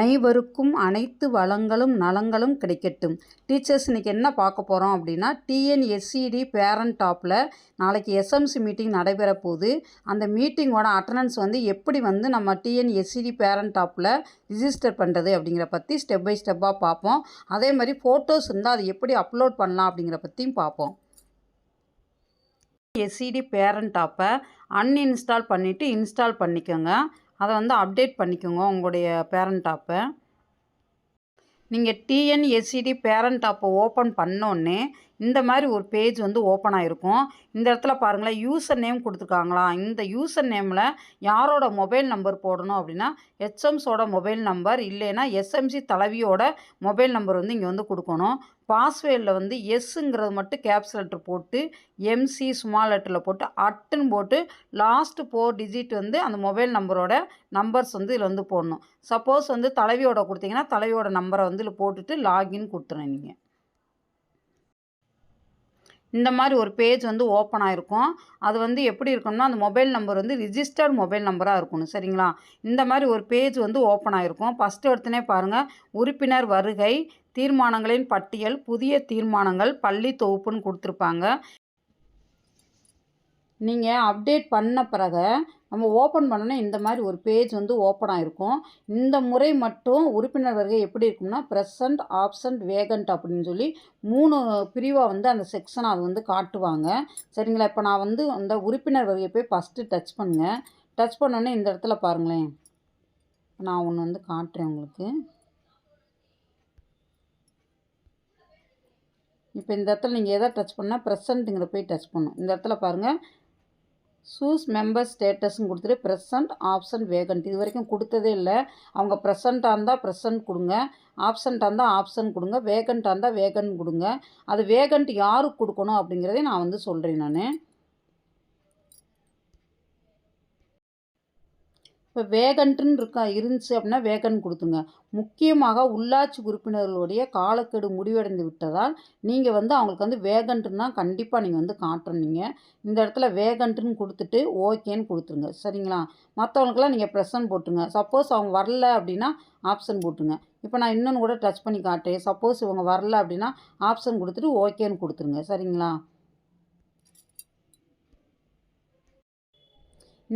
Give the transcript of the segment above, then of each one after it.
அனைவருக்கும் அனைத்து வளங்களும் நலங்களும் கிடைக்கட்டும். டீச்சர்ஸ் இன்றைக்கி என்ன பார்க்க போகிறோம் அப்படின்னா டிஎன்எஸ்சிடி பேரண்ட் டாப்பில் நாளைக்கு எஸ்எம்சி மீட்டிங் நடைபெற போகுது. அந்த மீட்டிங்கோட அட்டண்டன்ஸ் வந்து எப்படி வந்து நம்ம டிஎன்எஸ்சிடி பேரண்ட் டாப்பில் ரிஜிஸ்டர் பண்ணுறது அப்படிங்கிற பற்றி ஸ்டெப் பை ஸ்டெப்பாக பார்ப்போம். அதே மாதிரி ஃபோட்டோஸ் இருந்தால் அதை எப்படி அப்லோட் பண்ணலாம் அப்படிங்கிற பற்றியும் பார்ப்போம். எஸ்சிடி பேரண்ட் ஆப்பை அன்இன்ஸ்டால் பண்ணிவிட்டு இன்ஸ்டால் பண்ணிக்கோங்க. அதை வந்து அப்டேட் பண்ணிக்கோங்க உங்களுடைய பேரண்ட் ஆப்பை நீங்கள் டிஎன்எஸ்சிடி பேரண்ட் ஆப்பை ஓப்பன் பண்ணோன்னே இந்த மாதிரி ஒரு பேஜ் வந்து ஓப்பன் ஆகிருக்கும் இந்த இடத்துல பாருங்களேன் யூசர் நேம் கொடுத்துருக்காங்களா? இந்த யூசர் நேமில் யாரோட மொபைல் நம்பர் போடணும் அப்படின்னா ஹெச்எம்ஸோட மொபைல் நம்பர் இல்லைன்னா எஸ்எம்சி தலைவியோட மொபைல் நம்பர் வந்து இங்கே வந்து கொடுக்கணும். பாஸ்வேர்டில் வந்து எஸ்ஸுங்கிறது மட்டும் கேப்ஸ் லெட்டர் போட்டு எம்சி ஸ்மால் லெட்டரில் போட்டு அட்டுன்னு போட்டு லாஸ்ட்டு ஃபோர் டிஜிட் வந்து அந்த மொபைல் நம்பரோட நம்பர்ஸ் வந்து இதில் வந்து போடணும். சப்போஸ் வந்து தலைவியோட கொடுத்தீங்கன்னா தலைவியோட நம்பரை வந்து இதில் போட்டுட்டு லாகின் கொடுத்துருங்க நீங்கள் இந்த மாதிரி ஒரு பேஜ் வந்து ஓப்பன் ஆகிருக்கும் அது வந்து எப்படி இருக்கணும்னா அந்த மொபைல் நம்பர் வந்து ரிஜிஸ்டர்ட் மொபைல் நம்பராக இருக்கணும் சரிங்களா? இந்த மாதிரி ஒரு பேஜ் வந்து ஓப்பன் ஆகிருக்கும் ஃபஸ்ட்டு எடுத்துனே பாருங்கள் உறுப்பினர் வருகை தீர்மானங்களின் பட்டியல் புதிய தீர்மானங்கள் பள்ளி தொகுப்புன்னு கொடுத்துருப்பாங்க. நீங்கள் அப்டேட் பண்ண பிறகு நம்ம ஓப்பன் பண்ணோன்னே இந்த மாதிரி ஒரு பேஜ் வந்து ஓப்பன் ஆகிருக்கும் இந்த முறை மட்டும் உறுப்பினர் வருகை எப்படி இருக்கும்னா ப்ரெசண்ட் ஆப்சண்ட் வேகண்ட் அப்படின்னு சொல்லி மூணு பிரிவாக வந்து அந்த செக்ஷனை அது வந்து காட்டுவாங்க. சரிங்களா? இப்போ நான் வந்து அந்த உறுப்பினர் வருகையை போய் ஃபஸ்ட்டு டச் பண்ணுங்கள் டச் பண்ணோன்னே இந்த இடத்துல பாருங்களேன். நான் ஒன்று வந்து காட்டுறேன் உங்களுக்கு. இப்போ இந்த இடத்துல நீங்கள் எதை டச் பண்ணால் ப்ரெசண்ட்டுங்கிற போய் டச் பண்ணும் இந்த இடத்துல பாருங்கள் சூஸ் மெம்பர் ஸ்டேட்டஸ்ன்னு கொடுத்துட்டு ப்ரெசன்ட் ஆப்ஷன் வேகண்ட் இது வரைக்கும் கொடுத்ததே இல்லை. அவங்க ப்ரெசண்ட்டாக இருந்தால் ப்ரெசன்ட் கொடுங்க. ஆப்ஷன்ட்டாக இருந்தால் ஆப்ஷன் கொடுங்க. வேகண்ட்டாக இருந்தால் வேகண்ட் கொடுங்க. அது வேகண்ட் யாருக்கு கொடுக்கணும் அப்படிங்கிறதே நான் வந்து சொல்கிறேன் நான். இப்போ வேகன்ட்டுன்னு இருக்கா இருந்துச்சு அப்படின்னா வேகன் கொடுத்துங்க. முக்கியமாக உள்ளாட்சி உறுப்பினர்களுடைய காலக்கெடு முடிவடைந்து விட்டதால் நீங்கள் வந்து அவங்களுக்கு வந்து வேகண்ட்டுன்னு தான் கண்டிப்பாக நீங்கள் வந்து காட்டுறீங்க இந்த இடத்துல வேகன்ட்டுன்னு கொடுத்துட்டு ஓகேன்னு கொடுத்துருங்க. சரிங்களா? மற்றவங்களுக்கெல்லாம் நீங்கள் ப்ரெஷன் போட்டுருங்க. சப்போஸ் அவங்க வரல அப்படின்னா ஆப்ஷன் போட்டுருங்க. இப்போ நான் இன்னொன்று கூட டச் பண்ணி காட்டேன் சப்போஸ் இவங்க வரல அப்படின்னா ஆப்ஷன் கொடுத்துட்டு ஓகேன்னு கொடுத்துருங்க. சரிங்களா?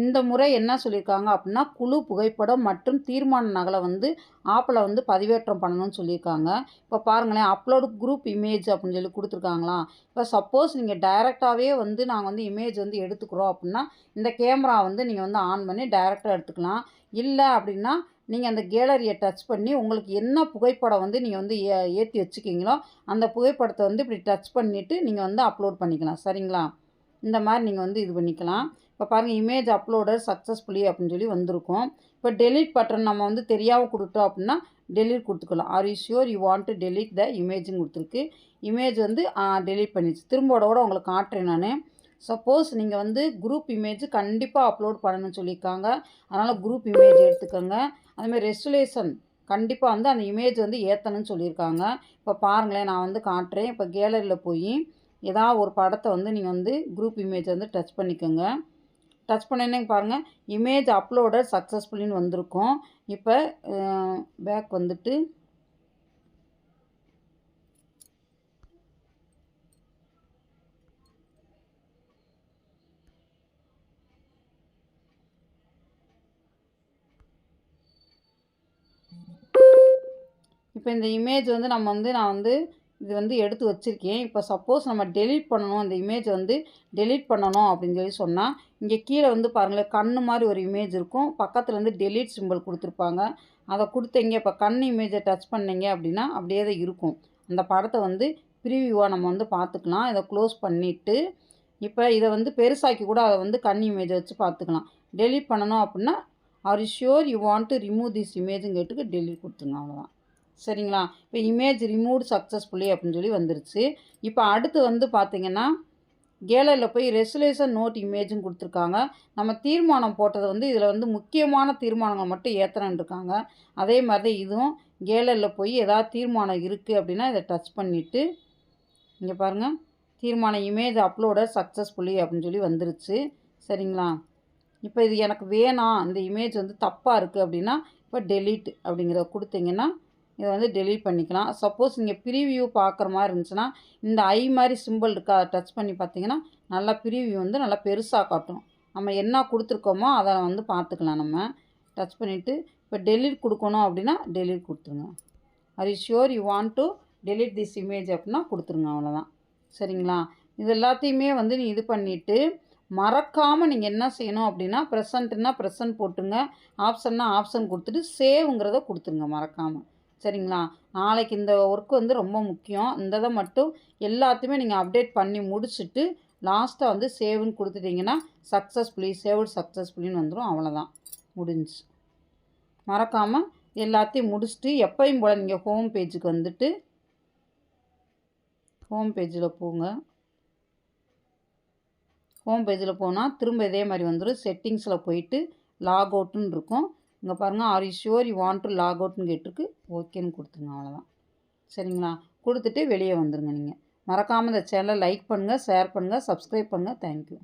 இந்த முறை என்ன சொல்லியிருக்காங்க அப்படின்னா குழு புகைப்படம் மற்றும் தீர்மான நகலை வந்து ஆப்பில் வந்து பதிவேற்றம் பண்ணணும்னு சொல்லியிருக்காங்க. இப்போ பாருங்களேன் அப்லோடு குரூப் இமேஜ் அப்படின்னு சொல்லி கொடுத்துருக்காங்களா? இப்போ சப்போஸ் நீங்கள் டைரெக்டாகவே வந்து நாங்கள் வந்து இமேஜ் வந்து எடுத்துக்கிறோம் அப்படின்னா இந்த கேமரா வந்து நீங்கள் வந்து ஆன் பண்ணி டைரெக்டாக எடுத்துக்கலாம். இல்லை அப்படின்னா நீங்கள் அந்த கேலரியை டச் பண்ணி உங்களுக்கு என்ன புகைப்படம் வந்து நீங்கள் வந்து ஏ ஏற்றி வச்சுக்கிங்களோ அந்த புகைப்படத்தை வந்து இப்படி டச் பண்ணிவிட்டு நீங்கள் வந்து அப்லோட் பண்ணிக்கலாம். சரிங்களா? இந்த மாதிரி நீங்கள் வந்து இது பண்ணிக்கலாம். இப்போ பாருங்கள் இமேஜ் அப்லோடர் சக்ஸஸ்ஃபுல்லி அப்படின்னு சொல்லி வந்திருக்கும். இப்போ டெலிட் பட்டன் நம்ம வந்து தெரியாமல் கொடுத்தோம் அப்படின்னா டெலிட் கொடுத்துக்கலாம். Are you sure you want to delete the இமேஜுன்னு கொடுத்துருக்கு. இமேஜ் வந்து டெலிட் பண்ணிடுச்சு. திரும்போட உங்களுக்கு காட்டுறேன் நான். சப்போஸ் நீங்கள் வந்து குரூப் இமேஜ் கண்டிப்பாக அப்லோட் பண்ணணும்னு சொல்லியிருக்காங்க. அதனால் குரூப் இமேஜ் எடுத்துக்கோங்க. அதுமாதிரி ரெசுலேஷன் கண்டிப்பாக வந்து அந்த இமேஜ் வந்து ஏற்றணும்னு சொல்லியிருக்காங்க. இப்போ பாருங்களேன் நான் வந்து காட்டுறேன். இப்போ கேலரியில் போய் ஏதாவது ஒரு படத்தை வந்து நீங்கள் வந்து குரூப் இமேஜ் வந்து டச் பண்ணிக்கோங்க. டச் பண்ணேன்னே பாருங்கள் இமேஜ் அப்லோடர் சக்ஸஸ்ஃபுல்லின்னு வந்திருக்கும். இப்போ பேக் வந்துட்டு இப்போ இந்த இமேஜ் வந்து நம்ம வந்து நான் வந்து இது வந்து எடுத்து வச்சுருக்கேன். இப்போ சப்போஸ் நம்ம டெலீட் பண்ணணும். அந்த இமேஜ் வந்து டெலீட் பண்ணணும் அப்படின்னு சொல்லி சொன்னால் இங்கே கீழே வந்து பாருங்களேன் கண்ணு மாதிரி ஒரு இமேஜ் இருக்கும். பக்கத்தில் வந்து டெலீட் சிம்பிள் கொடுத்துருப்பாங்க. அதை கொடுத்தீங்க இப்போ கண் இமேஜை டச் பண்ணிங்க அப்படின்னா அப்படியே தான் இருக்கும். அந்த படத்தை வந்து ப்ரீவியூவாக நம்ம வந்து பார்த்துக்கலாம். இதை க்ளோஸ் பண்ணிவிட்டு இப்போ இதை வந்து பெருசாக்கி கூட அதை வந்து கண் இமேஜை வச்சு பார்த்துக்கலாம். டெலீட் பண்ணணும் அப்படின்னா are sure you want to remove this இமேஜுன்னு கேட்டுக்கு டெலீட் கொடுத்துருங்க. அவ்வளோதான் சரிங்களா? இப்போ இமேஜ் ரிமூவ் சக்ஸஸ்ஃபுல்லி அப்படின்னு சொல்லி வந்துருச்சு. இப்போ அடுத்து வந்து பார்த்திங்கன்னா கேலரியில் போய் ரெசுலேஷன் நோட் இமேஜும் கொடுத்துருக்காங்க. நம்ம தீர்மானம் போட்டதை வந்து இதில் வந்து முக்கியமான தீர்மானங்கள் மட்டும் ஏற்றுறேன் இருக்காங்க. அதே மாதிரி தான் இதுவும் கேலரியில் போய் ஏதாவது தீர்மானம் இருக்குது அப்படின்னா இதை டச் பண்ணிவிட்டு இங்கே பாருங்கள் தீர்மான இமேஜ் அப்லோடர் சக்ஸஸ்ஃபுல்லி அப்படின்னு சொல்லி வந்துருச்சு. சரிங்களா? இப்போ இது எனக்கு வேணாம். இந்த இமேஜ் வந்து தப்பாக இருக்குது அப்படின்னா இப்போ டெலீட் அப்படிங்கிறத கொடுத்தீங்கன்னா இதை வந்து டெலீட் பண்ணிக்கலாம். சப்போஸ் நீங்கள் ப்ரீவியூ பார்க்குற மாதிரி இருந்துச்சுன்னா இந்த ஐ மாதிரி சிம்பிள் இருக்கா டச் பண்ணி பார்த்தீங்கன்னா நல்லா ப்ரீவியூ வந்து நல்லா பெருசாக காட்டும். நம்ம என்ன கொடுத்துருக்கோமோ அதை வந்து பார்த்துக்கலாம் நம்ம. டச் பண்ணிவிட்டு இப்போ டெலீட் கொடுக்கணும் அப்படின்னா டெலீட் கொடுத்துருங்க. Are you sure you want to delete this image அப்படின்னா கொடுத்துருங்க அவ்வளோதான் சரிங்களா? இது எல்லாத்தையுமே வந்து நீ இது பண்ணிவிட்டு மறக்காமல் நீங்கள் என்ன செய்யணும் அப்படின்னா ப்ரெசண்ட்னா ப்ரெசன்ட் போட்டுங்க ஆப்ஷன்னா ஆப்ஷன் கொடுத்துட்டு சேவுங்கிறத கொடுத்துருங்க மறக்காமல் சரிங்களா? நாளைக்கு இந்த ஒர்க் வந்து ரொம்ப முக்கியம். இந்த இதை மட்டும் எல்லாத்தையுமே நீங்கள் அப்டேட் பண்ணி முடிச்சுட்டு லாஸ்ட்டாக வந்து சேவ்னு கொடுத்துட்டிங்கன்னா சக்ஸஸ்ஃபுல்லி சேவ்டு சக்ஸஸ்ஃபுல்லின்னு வந்துடும் அவ்வளோதான் முடிஞ்சு மறக்காமல் எல்லாத்தையும் முடிச்சுட்டு எப்பையும் போல் நீங்கள் ஹோம் பேஜுக்கு வந்துட்டு ஹோம் பேஜில் போங்க. ஹோம் பேஜில் போனால் திரும்ப இதே மாதிரி வந்துடும் செட்டிங்ஸில் போயிட்டு லாக் அவுட்டுன்னு இருக்கும். இங்கே பாருங்கள் are you sure you want to log அவுட்னு கேட்டிருக்கு. ஓகேன்னு கொடுத்துருங்க அவ்வளோதான் சரிங்களா? கொடுத்துட்டு வெளியே வந்துடுங்க நீங்கள் மறக்காமல் இந்த சேனலை லைக் பண்ணுங்கள் ஷேர் பண்ணுங்கள் சப்ஸ்கிரைப் பண்ணுங்கள் தேங்க்யூ